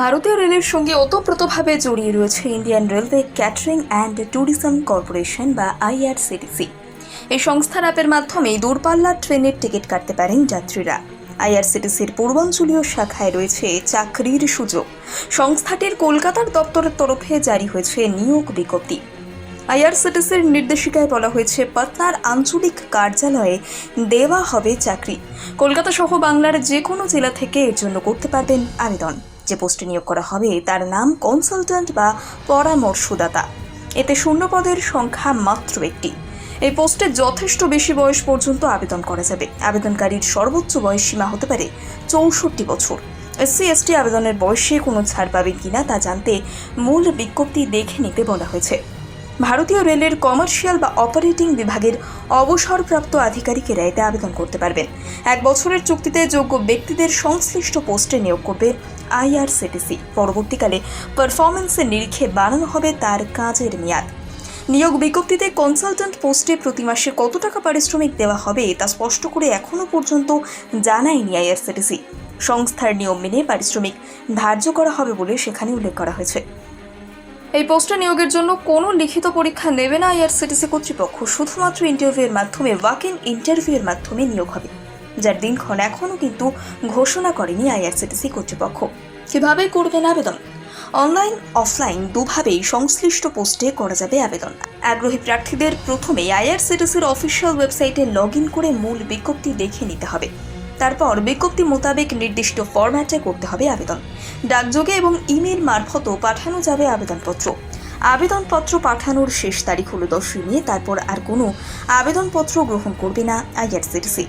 ভারতীয় রেলের সঙ্গে ওতপ্রোতভাবে জড়িয়ে রয়েছে Indian Railway Catering and Tourism Corporation বা আইআরসিটিসি এই সংস্থার অ্যাপের মাধ্যমে দূরপাল্লার ট্রেনের টিকিট কাটতে পারেন যাত্রীরা। আইআরসিটিসির পূর্বাঞ্চলীয় শাখায় রয়েছে চাকরির সুযোগ। সংস্থাটির কলকাতার দপ্তরের তরফে জারি হয়েছে নিয়োগ বিজ্ঞপ্তি। আইআরসিটিসির নির্দেশিকায় বলা হয়েছে, পাটনার আঞ্চলিক কার্যালয়ে দেওয়া হবে চাকরি। কলকাতা সহ বাংলার যে কোনো জেলা থেকে এর জন্য করতে পারবেন আবেদন। যে পোস্টে নিয়োগ করা হবে, তার নাম কনসালট্যান্ট বা পরামর্শদাতা। এতে শূন্য পদের সংখ্যা মাত্র একটি। এই পোস্টে যথেষ্ট বেশি বয়স পর্যন্ত আবেদন করা যাবে। আবেদনকারীর সর্বোচ্চ বয়স সীমা হতে পারে চৌষট্টি বছর। এসসি, এসটি আবেদনের বয়সে কোনো ছাড় পাবেন কিনা তা জানতে মূল বিজ্ঞপ্তি দেখে নিতে বলা হয়েছে। ভারতীয় রেলের কমার্শিয়াল বা অপারেটিং বিভাগের অবসরপ্রাপ্ত আধিকারিকেরা এতে আবেদন করতে পারবেন। এক বছরের চুক্তিতে যোগ্য ব্যক্তিদের সংশ্লিষ্ট পোস্টে নিয়োগ করবে আইআরসিটিসি পরবর্তীকালে পারফরমেন্সের নিরিখে বাড়ানো হবে তার কাজের মেয়াদ। নিয়োগ বিজ্ঞপ্তিতে কনসালট্যান্ট পোস্টে প্রতি মাসে কত টাকা পারিশ্রমিক দেওয়া হবে তা স্পষ্ট করে এখনও পর্যন্ত জানায়নি আইআরসিটিসি সংস্থার নিয়ম মেনে পারিশ্রমিক ধার্য করা হবে বলে সেখানে উল্লেখ করা হয়েছে। এই পোস্টে নিয়োগের জন্য কোনো লিখিত পরীক্ষা নেবে না আইআরসিটিসি কর্তৃপক্ষ। শুধুমাত্র ইন্টারভিউয়ের মাধ্যমে ওয়াক ইন ইন্টারভিউয়ের মাধ্যমে নিয়োগ হবে, যার দিনক্ষণ এখনও কিন্তু ঘোষণা করেনি আইআরসিটিসি কর্তৃপক্ষ। কীভাবে করবেন আবেদন? অনলাইন অফলাইন দুভাবেই সংশ্লিষ্ট পোস্টে করা যাবে আবেদন। আগ্রহী প্রার্থীদের প্রথমে আইআরসিটিসির অফিসিয়াল ওয়েবসাইটে লগ করে মূল বিজ্ঞপ্তি দেখে নিতে হবে। তারপর বিজ্ঞপ্তি মোতাবেক নির্দিষ্ট ফরম্যাটে করতে হবে আবেদন। ডাকযোগে এবং ইমেল মারফতও পাঠানো যাবে আবেদনপত্র। আবেদনপত্র পাঠানোর শেষ তারিখ হলো দশই মে, তারপর আর কোনো আবেদনপত্র গ্রহণ করবে না আইআরসিটিসি।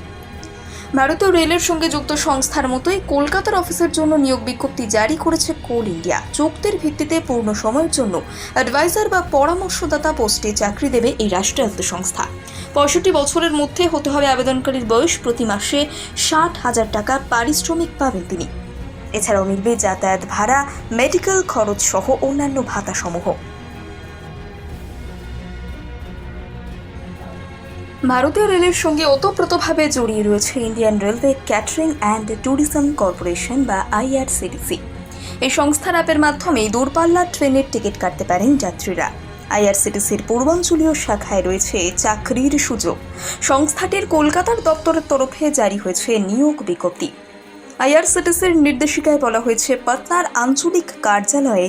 ভারতীয় রেলের সঙ্গে যুক্ত সংস্থার মতোই কলকাতার অফিসের জন্য নিয়োগ বিজ্ঞপ্তি জারি করেছে কোল ইন্ডিয়া। চুক্তির ভিত্তিতে পূর্ণ সময়ের জন্য অ্যাডভাইজার বা পরামর্শদাতা পোস্টে চাকরি দেবে এই রাষ্ট্রায়ত্ত সংস্থা। পঁয়ষট্টি বছরের মধ্যে হতে হবে আবেদনকারীর বয়স প্রতি মাসে ষাট হাজার টাকা পারিশ্রমিক পাবেন তিনি। এছাড়াও মিলবে যাতায়াত ভাড়া, মেডিকেল খরচ সহ অন্যান্য ভাতাসমূহ। ভারতীয় রেলের সঙ্গে ওতপ্রোতভাবে জড়িয়ে রয়েছে Indian Railway Catering and Tourism Corporation বা আইআরসিটিসি। এই সংস্থার অ্যাপের মাধ্যমে দূরপাল্লার ট্রেনের টিকিট কাটতে পারেন যাত্রীরা। আইআরসিটিসির পূর্বাঞ্চলীয় শাখায় রয়েছে চাকরির সুযোগ। সংস্থাটির কলকাতার দপ্তরের তরফে জারি হয়েছে নিয়োগ বিজ্ঞপ্তি। আইআরসিটিসির নির্দেশিকায় বলা হয়েছে, পাটনার আঞ্চলিক কার্যালয়ে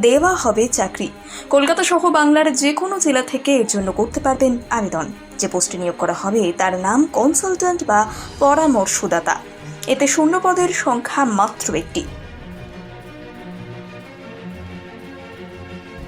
দেওয়া হবে চাকরি। কলকাতা সহ বাংলার যে কোনো জেলা থেকে এর জন্য করতে পারবেন আবেদন। যে পোস্টে নিয়োগ করা হবে, তার নাম কনসালট্যান্ট বা পরামর্শদাতা। এতে শূন্য পদের সংখ্যা মাত্র একটি।